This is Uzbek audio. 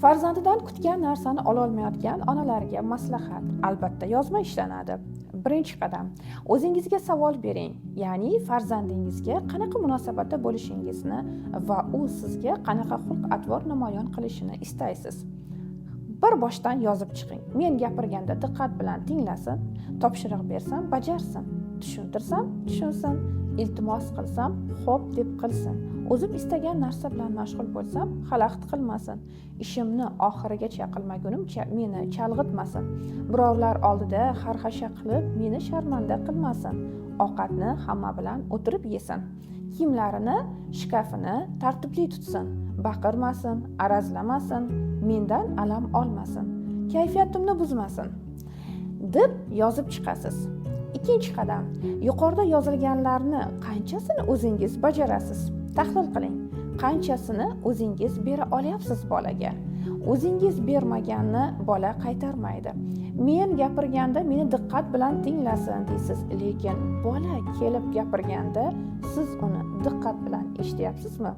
farzandidan kutgan narsani ololmayotgan onalarga maslahat albatta yozma ishlanadi. Birinchi qadam o'zingizga savol bering ya'ni farzandingizga qanaqa munosabatda bo'lishingizni va u sizga qanaqa xulq atvor namoyon qilishini istaysiz. Bir boshdan yozib chiqing. Men gapirganda diqqat bilan tinglasin topshiriq bersam bajarsin tushuntirsam tushunsin iltimos qilsam xo'p deb qilsin. O'zim istagan narsa bilan mashg'ul bo'lsam xalaqit qilmasin. Ishimni oxirigacha qilmagunimcha meni chalg'itmasin. Birovlar oldida xarxasha qilib meni sharmanda qilmasin. Ovqatni hamma bilan o'tirib yesin. Kiyimlarini shkafini tartibli tutsin. Baqirmasin arazlamasin. Mendan alam olmasin. Kayfiyatimni buzmasin. deb yozib chiqasiz. Ikkinchi qadam. Yuqorida yozilganlarni qanchasini o'zingiz bajarasiz? Tahlil qiling. Qanchasini o'zingiz bera olyapsiz bolaga? O'zingiz bermaganni bola qaytarmaydi. Men gapirganda meni diqqat bilan tinglasin deysiz. Lekin bola kelib gapirganda siz uni diqqat bilan eshityapsizmi?